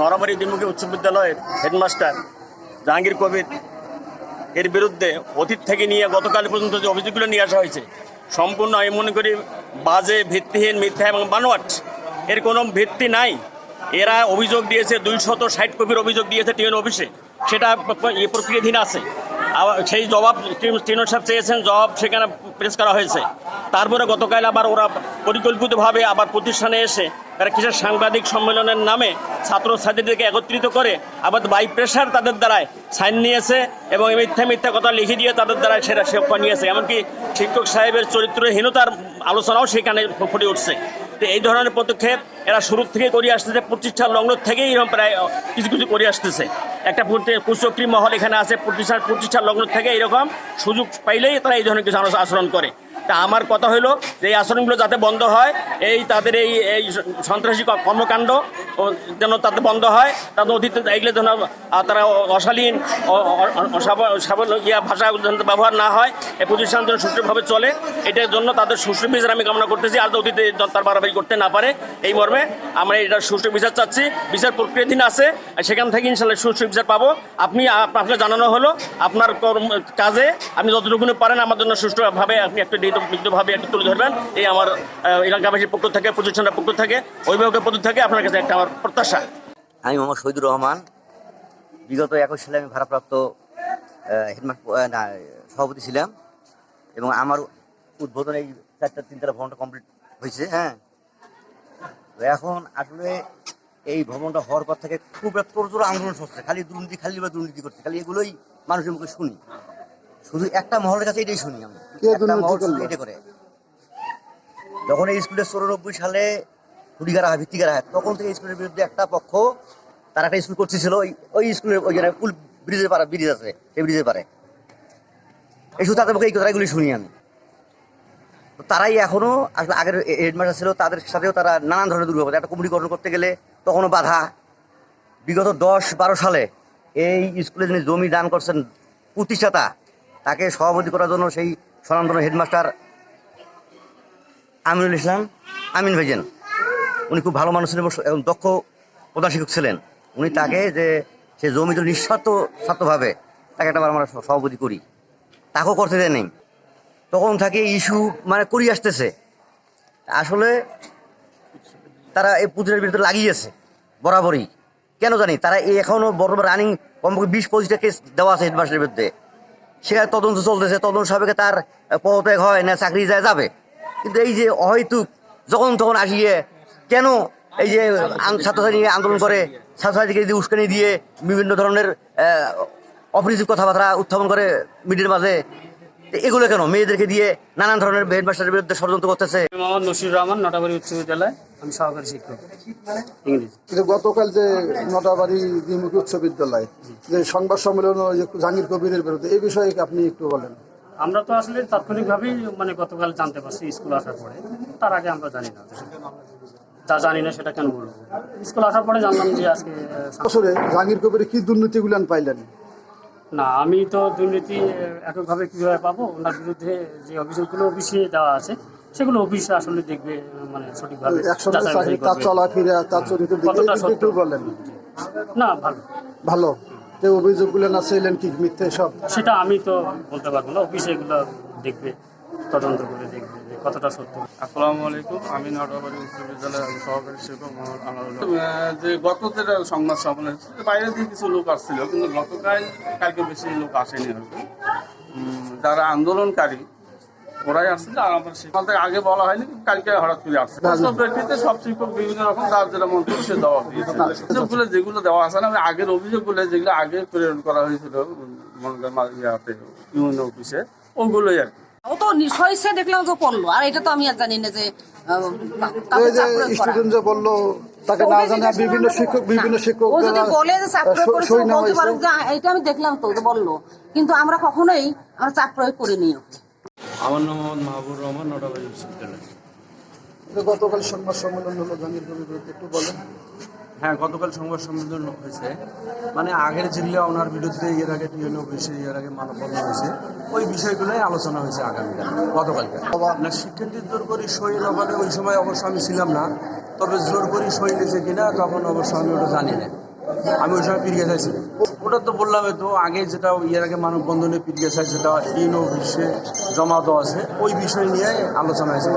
নরাবাড়ি দ্বিমুখী উচ্চ বিদ্যালয়ের হেডমাস্টার জাহাঙ্গীর কবির এর বিরুদ্ধে অতীত থেকে নিয়ে গতকাল পর্যন্ত যে অভিযোগগুলো নিয়ে আসা হয়েছে, সম্পূর্ণ আমি মনে করি বাজে, ভিত্তিহীন, মিথ্যা এবং বানোয়াট। এর কোনো ভিত্তি নাই। এরা অভিযোগ দিয়েছে, দুইশত ষাট কপির অভিযোগ দিয়েছে টিএন অফিসে। সেটা ইয়ে প্রক্রিয়াধীন আছে। আবার সেই জবাব টিনো সাহেব চেয়েছেন, জবাব সেখানে প্রেস করা হয়েছে। তারপরে গতকাল আবার ওরা পরিকল্পিতভাবে আবার প্রতিষ্ঠানে এসে তারা কিসের সাংবাদিক সম্মেলনের নামে ছাত্র ছাত্রীদেরকে একত্রিত করে আবার বাই প্রেশার তাদের দ্বারায় সাইন নিয়েছে এবং মিথ্যা মিথ্যা কথা লিখে দিয়ে তাদের দ্বারা সেটা সে নিয়েছে। এমনকি শিক্ষক সাহেবের চরিত্রহীনতার আলোচনাও সেখানে ফুটে উঠছে। তো এই ধরনের পদক্ষেপ এরা শুরু থেকে করে আসতেছে প্রতিষ্ঠান লগ্ন থেকেই এরকম প্রায় কিছু কিছু করে আসতেছে। একটা কুচক্রি মহল এখানে আছে প্রতিষ্ঠান প্রতিষ্ঠান লগ্ন থেকে এরকম সুযোগ পাইলেই তারা এই ধরনের কিছু আচরণ করে। তা আমার কথা হলো যে এই আচরণগুলো যাতে বন্ধ হয়, এই তাদের এই এই সন্ত্রাসী কর্মকাণ্ড যেন তাতে বন্ধ হয় তাদের অতীতে এগুলো যেন তারা অশালীন ইয়া ভাষা ব্যবহার না হয় এই প্রতিষ্ঠান যেন সুষ্ঠুভাবে চলে, এটার জন্য তাদের সুষ্ঠু বিচার আমি কামনা করতেছি, আর অতীতে তার বাড়াবাড়ি করতে না পারে, এই মর্মে আমরা এটা সুষ্ঠু বিচার চাচ্ছি, বিচার প্রক্রিয়াধীন আছে সেখান থেকে ইনশাল্লাহ সুষ্ঠু বিচার পাবো। আপনি আপনাকে জানানো হলো, আপনার কাজে, আপনি যতটুকু পারেন, আমার জন্য সুষ্ঠুভাবে আপনি একটু বিদ্ধভাবে একটু তুলে ধরবেন, এই আমার এলাকাবাসীর পক্ষ থেকে, প্রতিষ্ঠানের পক্ষ থেকে, অভিভাবকের পক্ষ থেকে, আপনার কাছে একটা প্রত্যাশা। আমি মোহাম্মদ শহীদুর রহমান। বিগত একুশ সালে আমি ভারপ্রাপ্ত না সভাপতি ছিলাম এবং আমার উদ্বোধন এই চারটা তিনতলা ভবনটা কমপ্লিট হয়েছে হ্যাঁ। তো এখন আসলে এই ভবনটা হওয়ার পর থেকে খুব একটা তোর আন্দোলন হচ্ছে খালি দুর্নীতি খালি বা দুর্নীতি করছে। খালি এগুলোই মানুষের মুখে শুনি। শুধু একটা মহলের কাছে এটাই শুনি আমি। একটা মহল এটা করে। যখন এই স্কুলে চৌরানব্বই সালে হুডিগারা হয়, ভিত্তিগারা হয়। তখন থেকে স্কুলের বিরুদ্ধে একটা পক্ষ, তারা একটা স্কুল করতেছিল ওই ওই স্কুলের ওই জায়গায় পুল ব্রিজের পারে ব্রিজ আছে, সেই ব্রিজের পারে এই শুধু তাদের পক্ষে এই কথাগুলি শুনি আমি। তারাই এখনও আসলে আগের হেডমাস্টার ছিল, তাদের সাথেও তারা নানান ধরনের দুর্ব্যবহার একটা কমিটি গঠন করতে গেলে তখনও বাধা। বিগত দশ বারো সালে এই স্কুলে যিনি জমি দান করছেন, প্রতিষ্ঠাতা, তাকে সভাপতি করার জন্য সেই স্বনামধন্য হেডমাস্টার আমিনুল ইসলাম আমিন ভাইজান। উনি খুব ভালো মানুষ ছিলেন এবং দক্ষ প্রধান শিক্ষক ছিলেন। উনি তাকে যে সে জমিতে নিঃস্বার্থ, স্বার্থভাবে তাকে একটা আমরা সভাপতি করি। তাকেও করতে দেয় নেই তখন থাকে ইস্যু মানে করি আসতেছে। আসলে তারা এই পুজোর বিরুদ্ধে লাগিয়েছে বরাবরই। কেন জানি? তারা এই এখনও বর্তমান রানিং কমপক্ষে বিশ, পঁচিশটা কেস দেওয়া আছে হেডমাস্টারের বিরুদ্ধে। সেখানে তদন্ত চলতেছে। তদন্ত সাবেকে তার পদত্যাগ হয় না, চাকরি যায়, যাবে। কিন্তু এই যে অহৈতুক যখন তখন আসিয়ে কেন এই যে ছাত্রছাত্রী নিয়ে আন্দোলন করে? ছাত্রছাত্রীকে দিয়ে উস্কানি দিয়ে বিভিন্ন ধরনের আহ, অপরিচিত কথাবার্তা উত্থাপন করে মিডিয়ার মাঝে এগুলো কেন? মেয়েদেরকে দিয়ে নানান ধরনের হেডমাস্টারের বিরুদ্ধে ষড়যন্ত্র করতেছে। মোহাম্মদ নসির রহমান নটাবাড়ি উচ্চ বিদ্যালয়। আমি সহকারী শিক্ষক। ইংরেজি। কিন্তু গতকাল যে নটাবাড়ি দ্বিমুখী উচ্চ বিদ্যালয় যে সংবাদ সম্মেলন ওই যে জাহাঙ্গীর কবিরের বিরুদ্ধে এই বিষয়ে আপনি একটু বলেন? আমরা তো আসলে তাৎক্ষণিকভাবেই মানে গতকাল জানতে পারছি স্কুল আসার পরে। তার আগে আমরা জানি না। যা জানি না সেটা কেন বলব। স্কুল আসার পরে জানলাম যে আজকে বছরে জাহাঙ্গীর কবির কি দুর্নীতিগুলো পাইলেন? না আমি তো দুর্নীতি এককভাবে কীভাবে পাবো? ওনার বিরুদ্ধে যে অভিযোগগুলো অফিসে দেওয়া আছে সেগুলো অফিসে আসলে দেখবে মানে সঠিকভাবে তার। চলাফেরা তার চরিত্র একটু বলেন। না ভালো। ভালো। যে অভিযোগগুলো না চাইলেন কি মিথ্যে সব? সেটা আমি তো বলতে পারব না অফিসে এগুলো দেখবে তদন্ত করে যে সত্য। আসসালামু আলাইকুম আমি নটাবাড়ি উচ্চ বিদ্যালয়ের সহকারী শিক্ষক মোহাম্মদ আহ, যে গত যেটা সংবাদ সম্মেলন হয়েছে, বাইরে থেকে কিছু লোক আসছিল কিন্তু গতকাল কালকে বেশি লোক আসেনি যারা আন্দোলনকারী ওরাই আসছিল আর আমার সকাল থেকে আগে বলা হয়নি কালকে হঠাৎ করে আসছে। সব ব্যক্তিতে সব শিক্ষক বিভিন্ন রকম যার যেটা মন করছে জবাব দিয়েছে অভিযোগগুলো যেগুলো দেওয়া আছে না আগের অভিযোগগুলো যেগুলো আগে প্রেরণ করা হয়েছিল মনে ইয়াতে ইউনিয়ন অফিসে ওগুলোই আর কি। ও তো দেখলাম যে পড়ল আর এটা তো আমি আর জানি না যে আহ, যে চাপ প্রয়োগ করা। স্টুডেন্ট যে বলল তাকে না জানা বিভিন্ন শিক্ষক বিভিন্ন শিক্ষক ও যদি বলে যে চাপ প্রয়োগ করেছে সই ও নেওয়া বলতে পারে যে এটা আমি দেখলাম তো যে বলল। কিন্তু আমরা কখনোই আমরা চাপ প্রয়োগ করিনি। আমার নাম মোহাম্মদ মাহবুর রহমান নটাবাড়ি বিশ্ববিদ্যালয়। গতকাল সংবাদ সম্মেলন হলো জাহাঙ্গীর বিরুদ্ধে একটু বলেন। হ্যাঁ গতকাল সংবাদ সম্মেলন হয়েছে। মানে আগের জিল্লা ওনার বিরুদ্ধে, এর আগে টিএনও হয়েছে এর আগে মানববন্ধন হয়েছে। ওই বিষয়গুলোই আলোচনা হয়েছে আগামীকাল, গতকালকে। না, শিক্ষার্থীর জোর করি সই নবালে ওই সময় অবশ্য আমি ছিলাম না, তবে জোর করি সই নিয়েছে কিনা, তখন অবশ্য আমি ওটা জানি না। আমি ওই সময় পীর চাইছি ওটা তো বললাম তো আগে যেটা ইয়ের আগে মানববন্ধনে পীর গেছাই যেটা ইউনো অফিসে জমা দেওয়া আছে, ওই বিষয় নিয়ে আলোচনা হয়েছে